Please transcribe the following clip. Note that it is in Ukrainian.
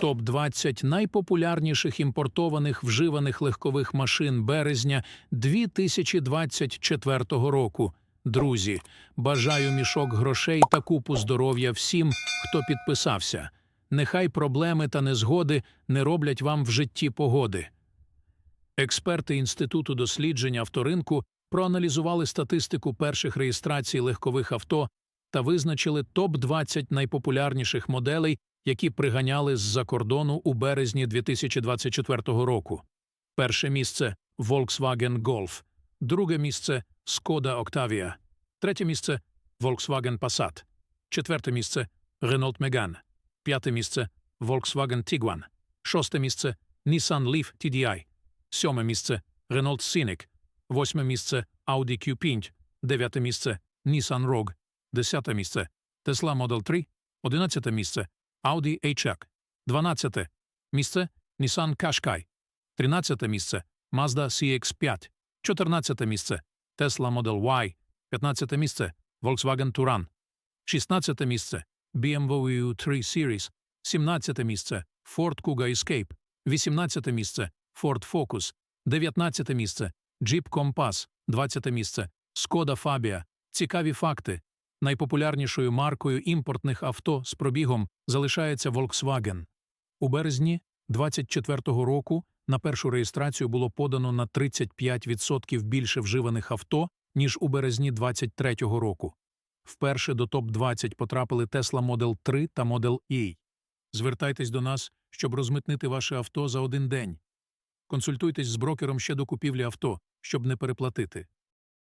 Топ 20 найпопулярніших імпортованих вживаних легкових машин березня 2024 року. Друзі, бажаю мішок грошей та купу здоров'я всім, хто підписався. Нехай проблеми та незгоди не роблять вам в житті погоди. Експерти Інституту дослідження авторинку проаналізували статистику перших реєстрацій легкових авто та визначили топ-20 найпопулярніших моделей, які приганяли з-за кордону у березні 2024 року. Перше місце Volkswagen Golf, друге місце Skoda Octavia, третє місце Volkswagen Passat, четверте місце Renault Megane, п'яте місце Volkswagen Tiguan, шосте місце Nissan Leaf TDI, сьоме місце Renault Scenic, восьме місце Audi Q5, дев'яте місце Nissan Rogue, десяте місце Tesla Model 3, одинадцяте місце Audi A-Check, дванадцяте місце Nissan Qashqai, тринадцяте місце Mazda CX-5, чотирнадцяте місце Tesla Model Y, п'ятнадцяте місце Volkswagen Touran, шістнадцяте місце BMW 3 Series, сімнадцяте місце Ford Kuga Escape, вісімнадцяте місце Ford Focus, дев'ятнадцяте місце Jeep Compass, двадцяте місце Skoda Fabia. Цікаві факти. Найпопулярнішою маркою імпортних авто з пробігом залишається Volkswagen. У березні 2024 року на першу реєстрацію було подано на 35% більше вживаних авто, ніж у березні 2023 року. Вперше до топ-20 потрапили Tesla Model 3 та Model E. Звертайтесь до нас, щоб розмитнити ваше авто за один день. Консультуйтесь з брокером ще до купівлі авто, щоб не переплатити.